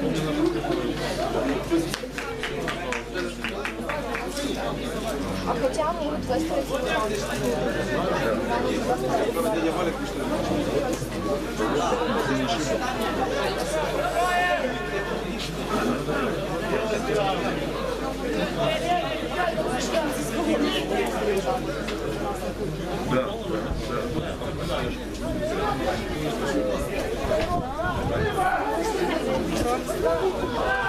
А хотя могут выстроить план. Если не такая буква,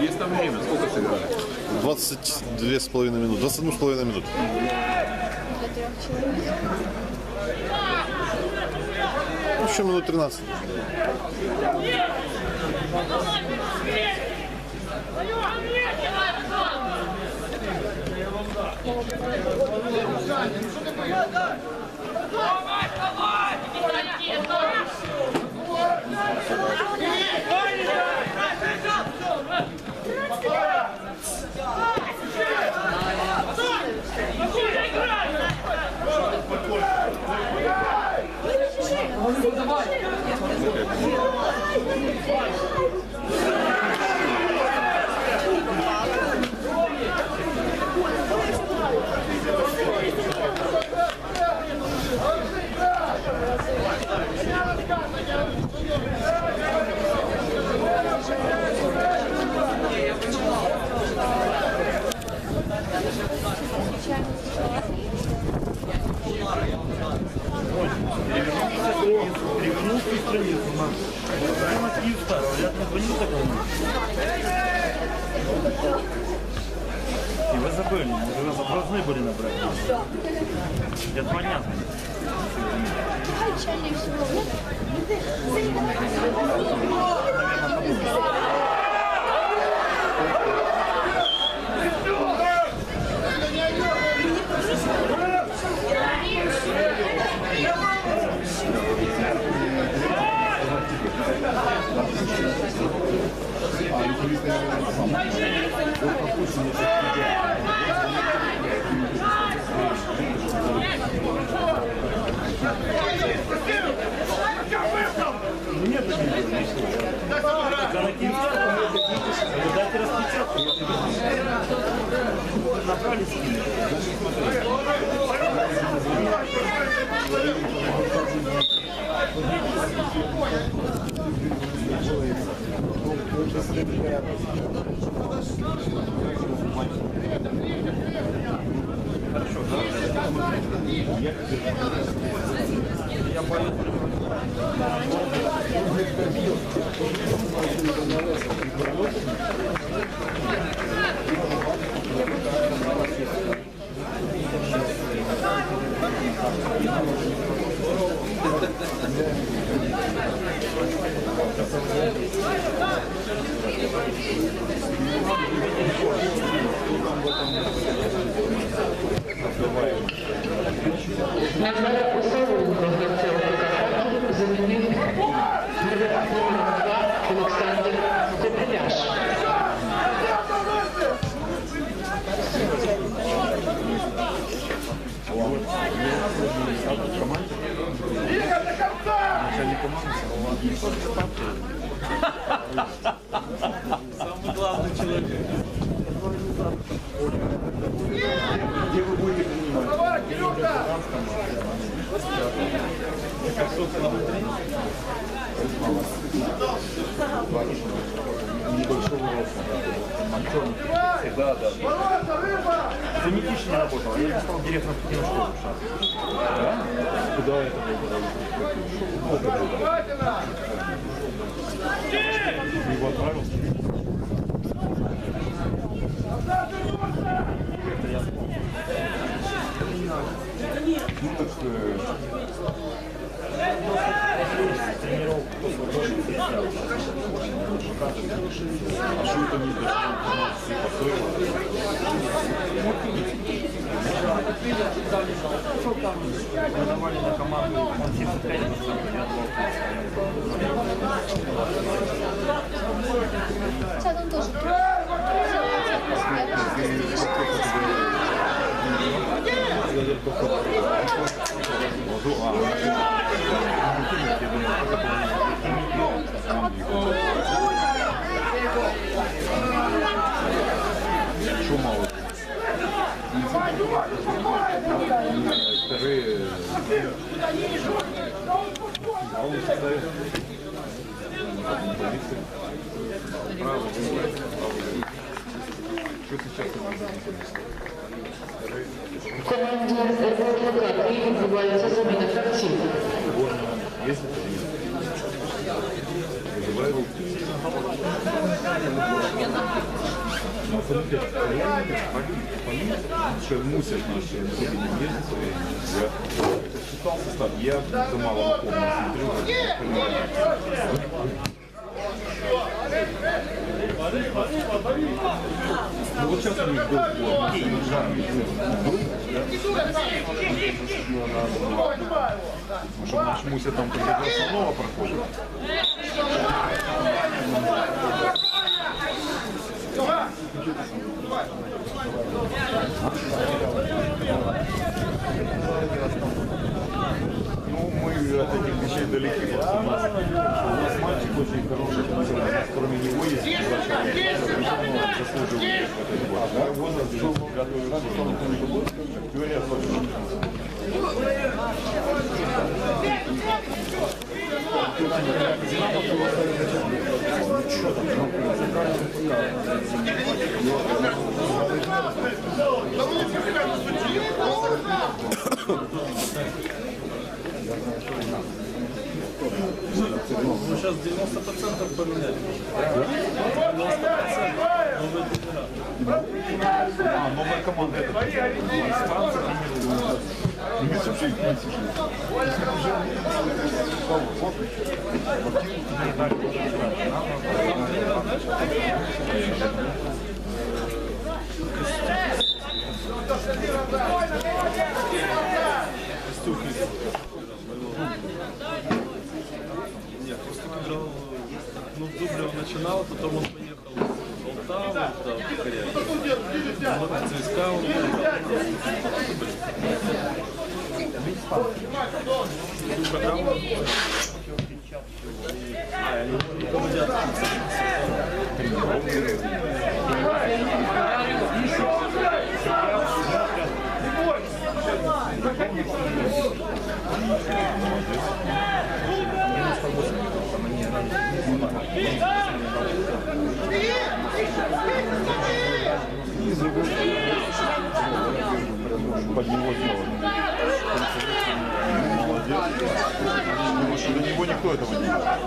Есть там время, сколько сыграли? 22 с половиной минут, 21 с половиной минут. Человек. Еще минут 13. Перевернул И вы забыли, может, вы должны были набрать. Я два дня звонил. Набрали скидку. Назвали особливо гравця Закарпаття замінив номер 2 Олександр Копеляш. Где вы будете принимать? Да, да. Ты не тише не работал, я стал директором киношколы. Да? Куда это Его отправил? Я вспомнил. Ну так а что это не должно Мы давали на команду он 75 я Сейчас он тоже. Я Вторые. А он ставит. Право, Что сейчас? В команді «Риболка» Київ мусят наши. Я читал состав, я за мало смотрю. Ну вот сейчас у них был был, Потому что наш Муся там снова проходит. Ну, мы от этих вещей далеки. У нас, мальчик очень хороший, кроме него есть два человека, которые давно заслуживают в этой работе. Да, возраст шел пятую раду. Говорят, что Ну, сейчас 90% поменяли. 90% новые тренера. А, новая команда это. Их не просто когда ну, в Дубле он начинал, потом он поехал в Полтаву, да, в Корее. Вот в ЦСКА он Всю программу. А, они руководят Под него сделано. Молодец. Думаю, что до него никто этого не делает.